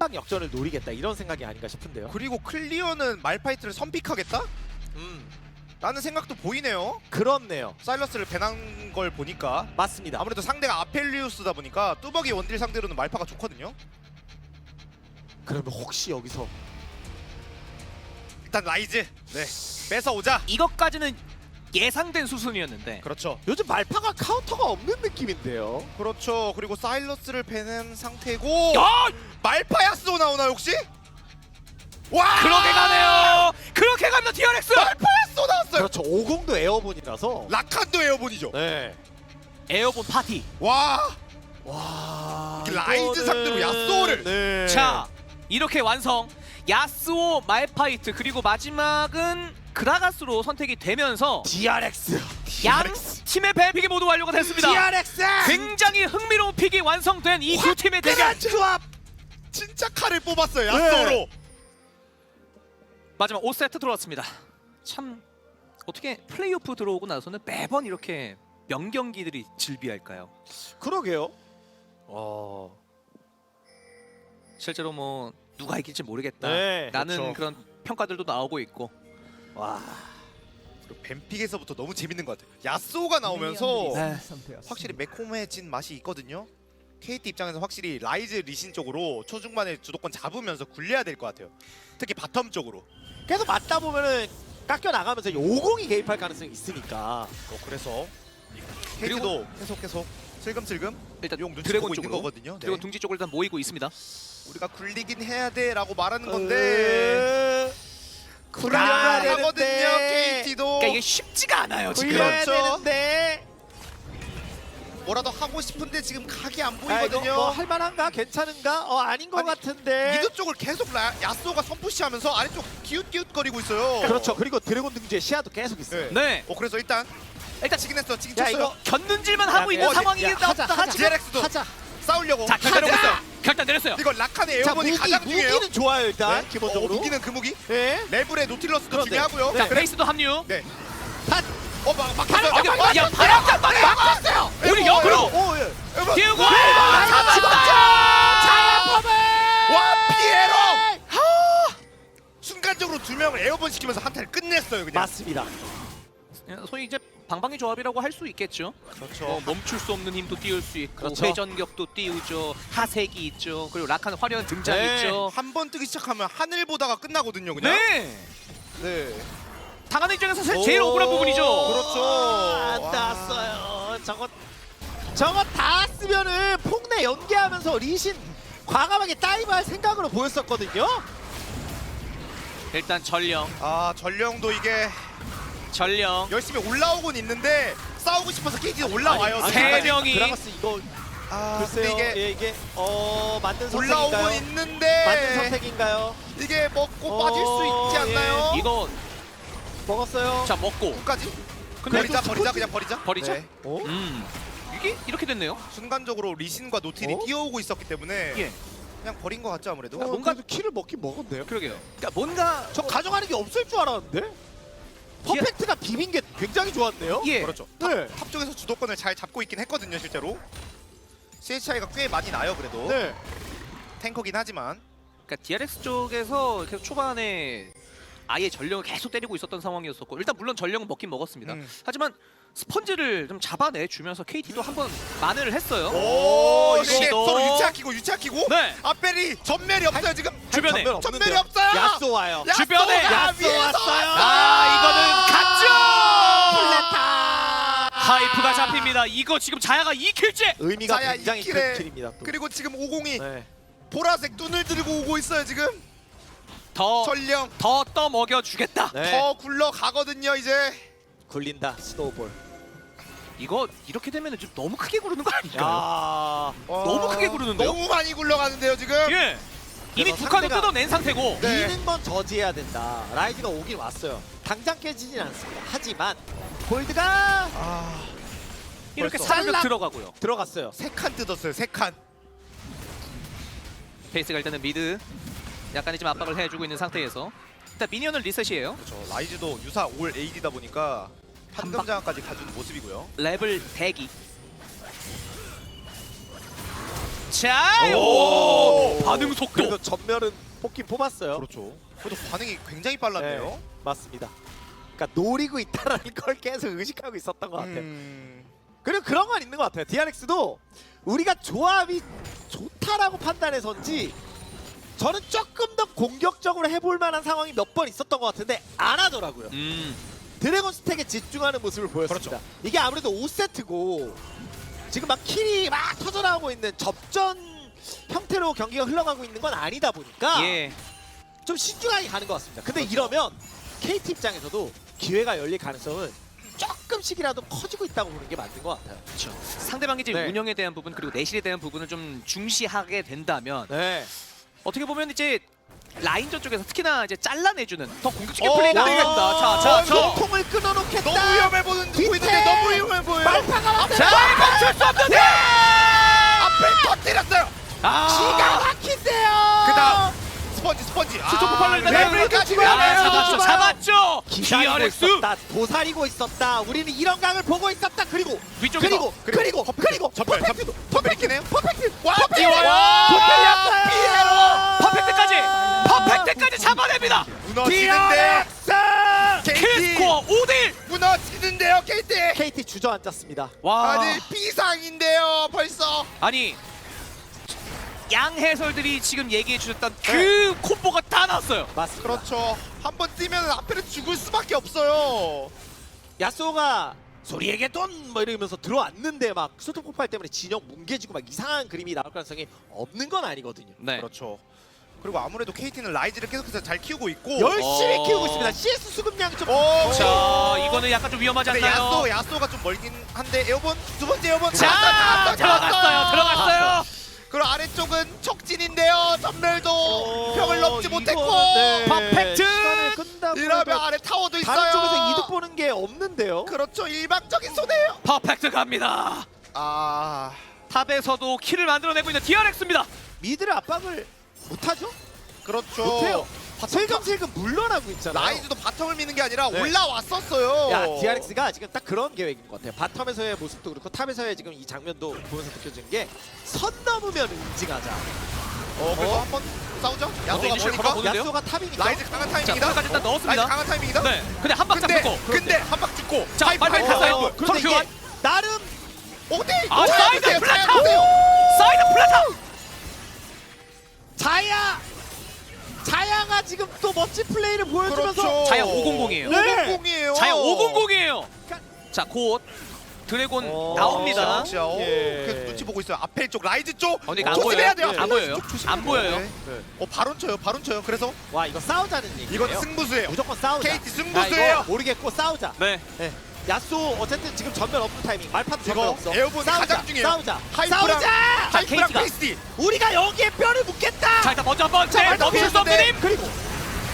방 역전을 노리겠다 이런 생각이 아닌가 싶은데요. 그리고 클리어는 말파이트를 선픽하겠다? 음, 라는 생각도 보이네요. 그렇네요. 사일러스를 배난 걸 보니까 맞습니다. 아무래도 상대가 아펠리우스다 보니까 뚜벅이 원딜 상대로는 말파가 좋거든요. 그러면 혹시 여기서 일단 라이즈 네 뺏어 오자. 이것까지는 예상된 수순이었는데 그렇죠. 요즘 말파가 카운터가 없는 느낌인데요. 그렇죠. 그리고 사일러스를 배는 상태고 야! 말파야스도 나오나 혹시? 와! 그렇게 가네요. 그렇게 갑니다 DRX. 말파야스도 나왔어요. 그렇죠. 50도 에어본이라서. 라칸도 에어본이죠. 네. 에어본 파티. 와! 와. 라이즈 이거는- 상대로 야쏘를! 네. 자 이렇게 완성. 야스오 말파이트 그리고 마지막은 그라가스로 선택이 되면서 DRX. 양 팀의 뱀픽이 모두 완료가 됐습니다. DRX. 굉장히 흥미로운 픽이 완성된 이 두 팀의 대결. 조합. 진짜 칼을 뽑았어요. 야쏘로. 마지막 5세트 들어왔습니다. 참 어떻게 플레이오프 들어오고 나서는 매번 이렇게 명경기들이 즐비할까요? 그러게요. 어. 실제로 뭐 누가 이길지 모르겠다. 네, 라는 그렇죠. 그런 평가들도 나오고 있고. 와. 그리고 뱀픽에서부터 너무 재밌는 것 같아요. 야쏘가 나오면서 네. 확실히 매콤해진 맛이 있거든요. KT 입장에서 확실히 라이즈 리신 쪽으로 초중반에 주도권 잡으면서 굴려야 될 것 같아요. 특히 바텀 쪽으로. 계속 맞다 보면은 깎여 나가면서 50이 개입할 가능성이 있으니까. 어, 그래서 그리고- KT도 계속 계속 슬금슬금 일단 용 눈치 드래곤 보고 있는 쪽으로 거거든요. 그리고 네. 둥지 쪽으로 일단 모이고 있습니다. 우리가 굴리긴 해야 돼라고 말하는 건데 건데. 굴려야 굴려야 하거든요. KT도 그러니까 이게 쉽지가 않아요 지금. 굴려야 그렇죠. 되는데. 뭐라도 하고 싶은데 지금 각이 안 아, 이거 보이거든요. 뭐 할만한가? 괜찮은가? 어 아닌 것 아니, 같은데. 미드 쪽을 계속 라, 야쏘가 선푸시하면서 아래쪽 기웃기웃거리고 있어요. 그렇죠. 그리고 드래곤 등지의 시야도 계속 있어요. 네. 네. 어 그래서 일단 일단 치긴 했어. 야, 쳤어요. 이거 견눈질만 하고 야, 있는 어, 상황이긴 야, 하자, 하다 하자. 하지만 DRX도 하자. 싸우려고 자. 했어요. 결단 내렸어요. 이거 라칸의 자 에어본이 무기 가장 중요해요. 무기는 좋아요 일단 네? 기본적으로. 어, 무기는 그 무기. 네. 레블의 노틸러스도 그런데. 중요하고요. 자 그래. 페이스도 합류. 네. pat! 어 막, 막혔어요. 아, 야, 야 바람장 막았어요 우리 역으로 오 예. 띄우고 와 피에로. 하! 순간적으로 두 명을 에어본 시키면서 한타를 끝냈어요 그냥. 맞습니다. 소위 이제 방방의 조합이라고 할 수 있겠죠. 그렇죠. 어, 멈출 수 없는 힘도 띄울 수 있고 그렇죠. 회전격도 띄우죠. 하색이 있죠. 그리고 라칸 화려한 등장 네. 있죠. 한 번 뜨기 시작하면 하늘 보다가 끝나거든요 그냥. 네. 네. 당하는 입장에서 사실 제일 억울한 부분이죠. 그렇죠. 안 와. 닿았어요. 저거 저거 닿았으면은 폭내 연계하면서 리신 과감하게 다이브할 생각으로 보였었거든요. 일단 전령, 아 전령도 이게 전령. 열심히 올라오곤 있는데 싸우고 싶어서 KT가 올라와요. 아니, 세 명이- 드라가스 이거 아 글쎄요. 근데 이게 예, 이게 어 맞는 올라오곤 선택인가요? 있는데 맞는 선택인가요? 이게 먹고 어, 빠질 수 있지 않나요? 이거 먹었어요. 자 먹고 끝까지? 근데 버리자 또 버리자 그냥 버리자. 버리자. 네. 어? 음. 이게 이렇게 됐네요. 순간적으로 리신과 노틸이 어? 뛰어오고 있었기 때문에 예. 그냥 버린 것 같죠 아무래도. 어, 뭔가- 뭔가 키를 먹긴 먹었네요. 그러게요. 그러니까 뭔가 저 가져가는 게 없을 줄 알았는데. 퍼펙트가 비빈 게 굉장히 좋았네요. 예. 그렇죠. 네. 탑 쪽에서 주도권을 잘 잡고 있긴 했거든요 실제로. CS 차이가 꽤 많이 나요 그래도. 네. 탱커긴 하지만. 그러니까 DRX 쪽에서 계속 초반에 아예 전령을 계속 때리고 있었던 상황이었었고 일단 물론 전령은 먹긴 먹었습니다. 음. 하지만 스펀지를 좀 잡아내 주면서 KT도 한번 만회를 했어요. 오 이게 시도. 서로 유치하키고 유치하키고. 네. 아펠이 전멸이 없어요 지금. 주변에 전멸 전멸이 없는데요. 없어요. 야쏘 와요. 야쏘가 주변에 야쏘 위에서 왔어요. 아 이거는 갔죠. 플레타. 하이프가 잡힙니다. 이거 지금 자야가 2킬째. 의미가 자야 굉장히 이 킬에 큰 킬입니다. 또. 그리고 지금 50이 네. 보라색 눈을 들고 오고 있어요 지금. 더 전령 더 떠먹여 주겠다. 네. 더 굴러 가거든요 이제. 굴린다. 스노우볼. 이거 이렇게 되면 좀 너무 크게 구르는 거 아닌가요? 야. 너무 크게 구르는데요? 너무 많이 굴러가는데요 지금. 예. 이미 두 칸을 상대가- 뜯어낸 상태고 네. 미는 건 저지해야 된다. 라이즈가 오긴 왔어요. 당장 깨지진 않습니다. 하지만 골드가 아, 이렇게 벌써. 살락. 들어가고요. 들어갔어요. 세 칸 뜯었어요 세 칸. 페이스가 일단은 미드 약간의 좀 압박을 해주고 있는 상태에서 일단 미니언은 리셋이에요. 그렇죠. 라이즈도 유사 올 AD다 보니까 한 판금장까지 가주는 모습이고요. 레벨 100이 자, 오! 반응 속도. 그래도 전멸은 뽑긴 뽑았어요. 그렇죠. 그래도 반응이 굉장히 빨랐네요. 네, 맞습니다. 그러니까 노리고 있다라는 걸 계속 의식하고 있었던 것 같아요. 음, 그리고 그런 건 있는 것 같아요. DRX도 우리가 조합이 좋다라고 판단해서인지 저는 조금 더 공격적으로 해볼 만한 상황이 몇 번 있었던 것 같은데 안 하더라고요. 음. 드래곤 스택에 집중하는 모습을 보였습니다. 그렇죠. 이게 아무래도 5세트고 지금 막 킬이 막 터져나오고 있는 접전 형태로 경기가 흘러가고 있는 건 아니다 보니까 예. 좀 신중하게 가는 것 같습니다. 근데 이러면 KT 입장에서도 기회가 열릴 가능성은 조금씩이라도 커지고 있다고 보는 게 맞는 것 같아요. 그렇죠. 상대방의 이제 네. 운영에 대한 부분 그리고 내실에 대한 부분을 좀 중시하게 된다면 네. 어떻게 보면 이제 라인전 쪽에서 특히나 이제 잘라내주는 더 공격적인 어, 플레이가 네. 나온다. 자, 자, 어, 저. 통을 끊어놓겠다. 너무 위험해 보는 뒤태! 보이는데 너무 위험해 보여요. 말파가 왔어요. 자, 멈출 수 없는데. 앞에 터뜨렸어요. 아, 기가 막힌데요. 그다음 스펀지 스펀지. 스토프 팔로 일단 레벨까지 죽어야 아, 돼요. 잡았죠. 잡았죠. 있었다. 도사리고 있었다. 우리는 이런 각을 보고 있었다. 그리고 위쪽에서 그리고 그리고 그리고 퍼펙트도 해요. 퍼펙트 와 퍼펙트. 퍼펙트 무너지는데요. KT 킬스코어 5대1. 무너지는데요 KT. KT 주저앉았습니다. 와, 아니 비상인데요 벌써. 아니 양 해설들이 지금 얘기해 주셨던 그 콤보가 다 나왔어요. 맞습니다. 그렇죠. 한 번 뛰면 앞에는 죽을 수밖에 없어요. 야쏘가 소리에게 돈뭐 이러면서 들어왔는데 막 수도 폭발 때문에 진영 뭉개지고 막 이상한 그림이 나올 가능성이 없는 건 아니거든요. 네. 그렇죠. 그리고 아무래도 KT는 라이즈를 계속해서 잘 키우고 있고. 열심히 어. 키우고 있습니다. CS 수급량이 좀 오. 자, 이거는 약간 좀 위험하지 근데 않나요? 야쏘 야쏘가 좀 멀긴 한데 에어본 두 번째 에어본 자, 나왔다, 들어갔어요. 들어갔어요. 그리고 아래쪽은 척진인데요. 전멸도 어, 벽을 넘지 이거는 못했고 네, 퍼펙트! 시간을 끈다고 이러면 해도 아래 타워도 있어요. 다른 쪽에서 이득 보는 게 없는데요. 그렇죠. 일방적인 손해요. 퍼펙트 갑니다. 아 탑에서도 킬을 만들어내고 있는 DRX입니다. 미드를 압박을 못하죠? 그렇죠. 못해요. 슬금슬금 물러나고 있잖아요. 라이즈도 바텀을 미는 게 아니라 네. 올라왔었어요. 야, DRX가 지금 딱 그런 계획인 것 같아요. 바텀에서의 모습도 그렇고 탑에서의 지금 이 장면도 보면서 느껴지는 게 선 넘으면 응징하자. 어, 그래서 어? 한번 싸우죠. 이니셜 머니까 걸어보는데요? 야쏘가 탑이니까. 라이즈 강한 자, 타이밍이다. 끝까지 일단 넣었습니다. 라이즈 강한 타이밍이다. 네. 근데 한 박자 근데 붙고. 근데 한박 찍고. 자, 빨리 하이프, 갔어요. 하이프. 그런데 서로 이게 나름 오대. 아, 사이드 플라타! 오대요. 사이드 플라타! 자야 자야가 지금 또 멋진 플레이를 보여주면서 그렇죠. 자야 500이에요. 네. 500이에요. 자야 500이에요. 자, 곧 드래곤 어, 나옵니다. 자, 오, 예. 계속 눈치 보고 있어요. 앞에 쪽 라이즈 쪽. 어, 근데 이거 안 조심해야 보여요. 돼요. 안 보여요. 안 보여요. 돼요. 네. 어, 바론 쳐요. 바론 쳐요. 그래서 와 이거 싸우자는 얘기예요. 이건 승부수예요. 무조건 싸우자. KT 야, 승부수예요. 모르겠고 싸우자. 네. 네. 야쏘 어쨌든 지금 전면 없는 타이밍. 말파도 전면 이거 없어. 에어본 싸우자. 가장 중요해요. 싸우자. 하이프랑 싸우자. 하이프랑 가. 페이스디. 우리가 여기에 뼈를 묻겠다. 자, 일단 먼저 한번 자, 네, 말파 넘길 수 없는 피했는데. 힘. 그리고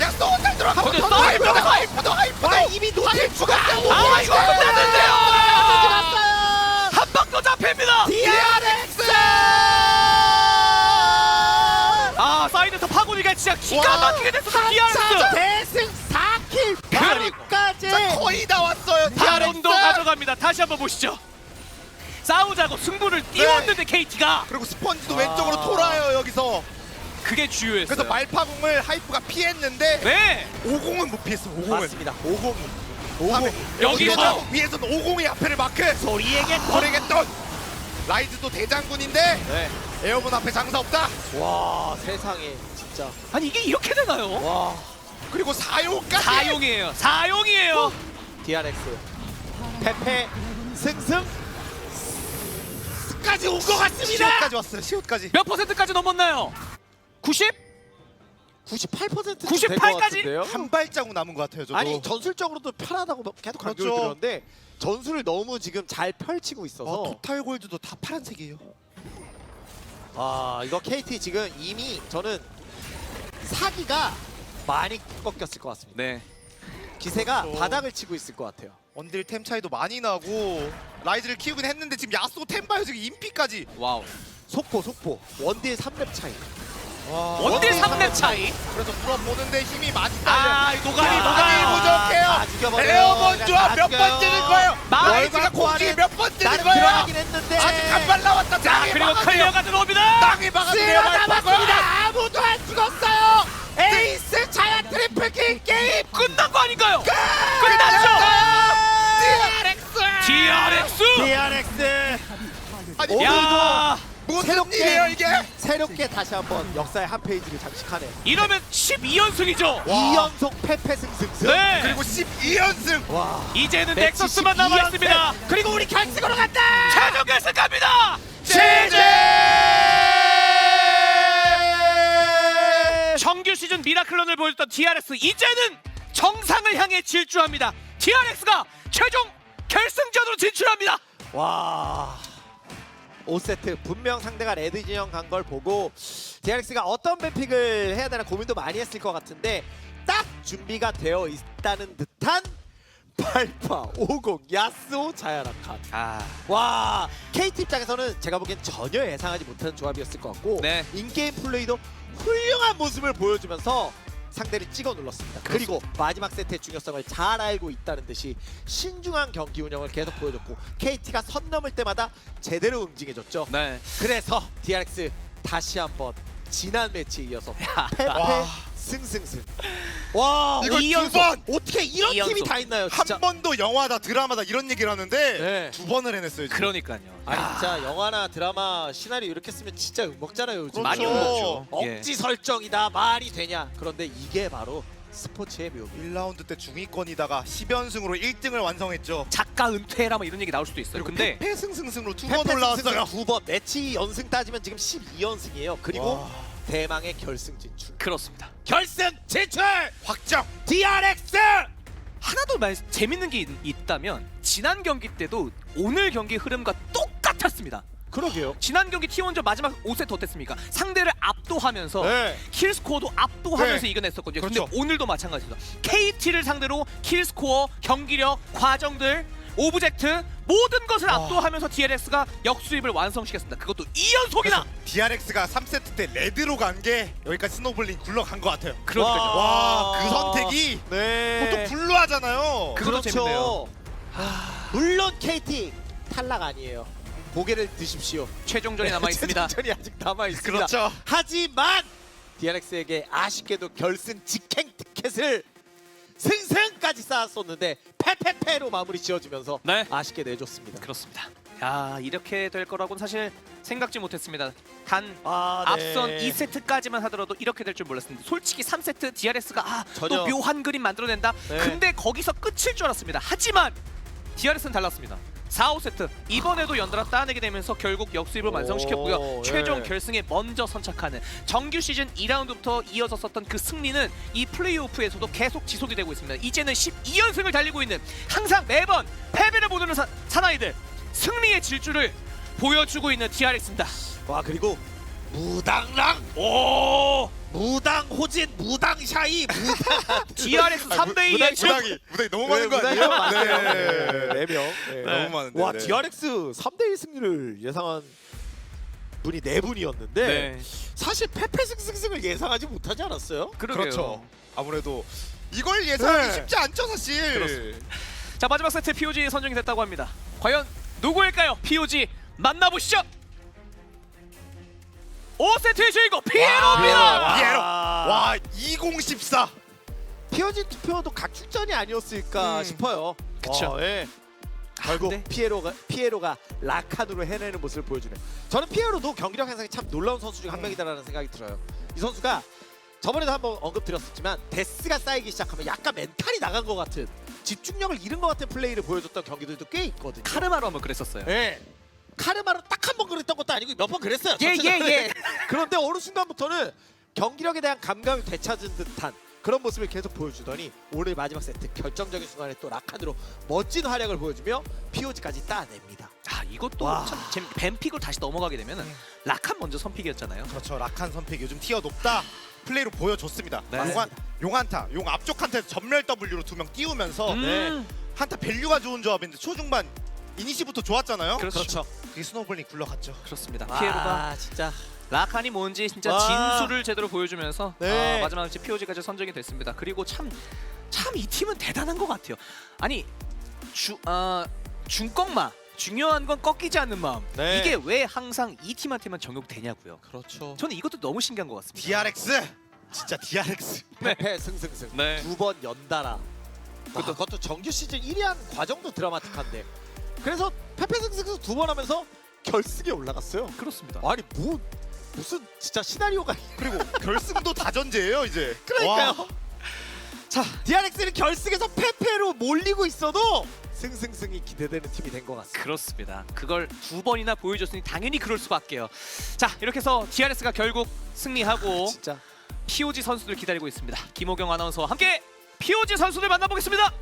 야쏘 잘 들어가. 근데 더 사이드 하이프도. 하이프도 하이프도. 와 이미 노틸 죽었다고. 아, 이거 끝났는데요. 한 방 더 잡힙니다. DRX. 아, 사이드에서 파고리가 진짜 기가 와, 막히게 됐어. DRX. 대승 4킬 그리고 바로까지. 자, 거의 다 왔어요. 바론도 DRX. 가져갑니다. 다시 한번 보시죠. 싸우자고 승부를 띄웠는데 KT가 그리고 스펀지도 아. 왼쪽으로 돌아요 여기서. 그게 주요했어요. 그래서 말파공을 하이프가 피했는데 네. 50은 못 피했어. 50은. 맞습니다. 50이. 다음에 50. 여기서 위에서는 50이 앞에를 마크. 소리에게 버리겠던 라이즈도 대장군인데 네. 에어본 앞에 장사 없다. 와 세상에 진짜. 아니 이게 이렇게 되나요? 와 그리고 사용까지. 사용이에요. 사용이에요. DRX. 페페 승승. 까지 온 것 같습니다. 시옷까지 왔어요. 시옷까지. 몇 퍼센트까지 넘었나요? 90? 98% 98 까지? 한 발자국 남은 것 같아요. 저도. 아니 전술적으로도 편하다고 계속 강조를 그렇죠. 들었는데 전술을 너무 지금 잘 펼치고 있어서 어, 토탈 골드도 다 파란색이에요. 아 이거 KT 지금 이미 저는 사기가 많이 꺾였을 것 같습니다. 네. 기세가 그렇죠. 바닥을 치고 있을 것 같아요. 원딜 템 차이도 많이 나고 라이즈를 키우긴 했는데 지금 야쏘 템 봐요. 지금 인피까지. 와우. 속보 속보 원딜 3렙 차이. 와. 원딜 3렙 차이. 그래서 물어보는데 힘이 많이 딸려. 아, 이 노가리 야, 노가리. 부족해요. 죽여버려요. 그냥 조합 다몇 죽여요. 번 찌는 거예요. 마- 라이즈가 공지 몇번 찌는 거예요. 들어가긴 했는데 아직 한발 남았다. 자, 땅에 그리고. 클리어가 들어옵니다. 땅에 박았네요. 말파가. 남았습니다. 죽었어요. 에이스 자야 트리플 킬 게임 끝난 거 아닌가요? 끝났죠. DRX DRX. DRX 아니 야 무슨 새롭게- 일이에요 이게 새롭게 다시 한번 역사의 한 페이지를 장식하네. 이러면 12연승이죠. 와. 2연속 패패 승승승. 네. 그리고 12연승 와. 이제는 넥서스만 12연승. 남아 있습니다. 그리고 우리 결승으로 간다. 최종 결승 갑니다. 정규 시즌 미라클런을 보여줬던 DRX 이제는 정상을 향해 질주합니다. DRX가 최종 결승전으로 진출합니다. 와. 5세트 분명 상대가 레드 진영 간 걸 보고 DRX가 어떤 뱀픽을 해야 되나 고민도 많이 했을 것 같은데 딱 준비가 되어 있다는 듯한 발파 50 야스오 자야라칸 아, 와 KT 입장에서는 제가 보기엔 전혀 예상하지 못한 조합이었을 것 같고 네. 인게임 플레이도 훌륭한 모습을 보여주면서 상대를 찍어 눌렀습니다. 그리고 마지막 세트의 중요성을 잘 알고 있다는 듯이 신중한 경기 운영을 계속 보여줬고 KT가 선 넘을 때마다 제대로 응징해줬죠. 네. 그래서 DRX 다시 한번 지난 매치에 이어서 패패 와. 승승승. 와 이걸 이 두 연속. 번! 어떻게 이런 이 팀이 연속. 다 있나요? 진짜. 한 번도 영화다 드라마다 이런 얘기를 하는데 네. 두 번을 해냈어요 지금. 그러니까요. 아니 야, 진짜 영화나 드라마 시나리오 이렇게 쓰면 진짜 먹잖아요 요즘. 많이 그렇죠. 울었죠. 예. 억지 설정이다 말이 되냐? 그런데 이게 바로 스포츠의 묘미. 1라운드 때 중위권이다가 10연승으로 1등을 완성했죠. 작가 은퇴라 뭐 이런 얘기 나올 수도 있어요. 근데 패승승승으로 두번 올라왔어요. 두번 매치 연승 따지면 지금 12연승이에요. 그리고 와. 대망의 결승 진출. 그렇습니다. 결승 진출! 확정. DRX! 하나 더 말, 재밌는 게 있, 있다면 지난 경기 때도 오늘 경기 흐름과 똑같았습니다. 그러게요. 지난 경기 T1전 마지막 5세트 어땠습니까? 상대를 압도하면서 네. 킬스코어도 압도하면서 네. 이겨냈었거든요. 그렇죠. 근데 오늘도 마찬가지입니다. KT를 상대로 킬스코어, 경기력, 과정들, 오브젝트 모든 것을 와. 압도하면서 DLX가 역수입을 완성시켰습니다. 그것도 2연속이나! DRX가 3세트 때 레드로 간 게 여기까지 스노블링 굴러간 것 같아요. 그러니까요. 와, 그 선택이 네. 보통 블루 하잖아요. 그것도 재밌네요. 물론 KT 탈락 아니에요. 고개를 드십시오. 최종전이 남아있습니다. 최종전이 아직 남아 있습니다. 그렇죠. 하지만 DRX에게 아쉽게도 결승 직행 티켓을 승승까지 쌓았었는데 패패패로 마무리 지어주면서 네. 아쉽게 내줬습니다. 그렇습니다. 야 이렇게 될 거라고는 사실 생각지 못했습니다. 단 아, 앞선 2세트까지만 하더라도 이렇게 될 줄 몰랐습니다. 솔직히 3세트 DRS가 아, 또 전혀. 묘한 그림 만들어낸다. 네. 근데 거기서 끝일 줄 알았습니다. 하지만 DRS는 달랐습니다. 4, 5세트 이번에도 연달아 따내게 되면서 결국 역수입을 오, 완성시켰고요. 최종 네. 결승에 먼저 선착하는 정규 시즌 2라운드부터 이어졌었던 그 승리는 이 플레이오프에서도 계속 지속이 되고 있습니다. 이제는 12연승을 달리고 있는 항상 매번 패배를 보는 사, 사나이들 승리의 질주를 보여주고 있는 DRX입니다. 와 그리고 무당랑 오! 무당 호진 무당 샤이 무당 DRX 3대 2의 무당이 무당이 너무 많은 거 아니에요? 네. 4명. 너무 많은데. 와 네. DRX 3대 1 승리를 예상한 분이 4분이었는데 네. 사실 패패승승승을 예상하지 못하지 않았어요? 그러게요. 그렇죠. 아무래도 이걸 예상하기 네. 쉽지 않죠 사실. 그렇습니다. 자 마지막 세트 POG 선정이 됐다고 합니다. 과연 누구일까요? POG 만나보시죠. 5세트의 주인공 피에로입니다. 피에로. 와. 와 2014. 피어진 투표도 각출전이 아니었을까 음. 싶어요. 그쵸. 어, 예. 결국 근데- 피에로가 피에로가 라칸으로 해내는 모습을 보여주네. 저는 피에로도 경기력 향상이 참 놀라운 선수 중한 음. 명이다라는 생각이 들어요. 이 선수가 저번에도 한번 언급드렸었지만 데스가 쌓이기 시작하면 약간 멘탈이 나간 것 같은 집중력을 잃은 것 같은 플레이를 보여줬던 경기들도 꽤 있거든요. 카르마로 한번 그랬었어요. 예. 카르마로 딱 한 번 그랬던 것도 아니고 몇 번 그랬어요. 예, 예, 예. 그런데 어느 순간부터는 경기력에 대한 감각을 되찾은 듯한 그런 모습을 계속 보여주더니 오늘 마지막 세트 결정적인 순간에 또 라칸으로 멋진 활약을 보여주며 POG까지 따냅니다. 아 이것도 와. 참 재밌. 뱀픽으로 다시 넘어가게 되면 은 라칸 먼저 선픽이었잖아요. 그렇죠. 라칸 선픽 요즘 티어 높다. 플레이로 보여줬습니다. 네. 용한 용한타, 용 앞쪽 한타에서 전멸 W로 두 명 띄우면서 음. 한타 밸류가 좋은 조합인데 초중반 이니시부터 좋았잖아요. 그렇죠. 그게 스노볼링 굴러갔죠. 그렇습니다. 와, 피에로가 진짜 라칸이 뭔지 진짜 와. 진수를 제대로 보여주면서 네. 아, 마지막 이제 POG까지 선정이 됐습니다. 그리고 참 참 이 팀은 대단한 것 같아요. 아니 주 어, 중꺾마 중요한 건 꺾이지 않는 마음. 네. 이게 왜 항상 이 팀한테만 적용되냐고요. 그렇죠. 저는 이것도 너무 신기한 것 같습니다. DRX 진짜 DRX 페페 승승승 네. 두 번 연달아 그것도, 그것도 정규 시즌 1위 한 과정도 드라마틱한데 그래서 페페 승승승 두 번 하면서 결승에 올라갔어요 그렇습니다. 아니 뭐 무슨 진짜 시나리오가 그리고 결승도 다전제예요 이제. 그러니까요 와, 자 DRX는 결승에서 페페로 몰리고 있어도 승승승이 기대되는 팀이 된 것 같습니다 그렇습니다. 그걸 두 번이나 보여줬으니 당연히 그럴 수밖에요. 자 이렇게 해서 DRS가 결국 승리하고 진짜 POG 선수들 기다리고 있습니다. 김호경 아나운서와 함께 POG 선수들 만나보겠습니다.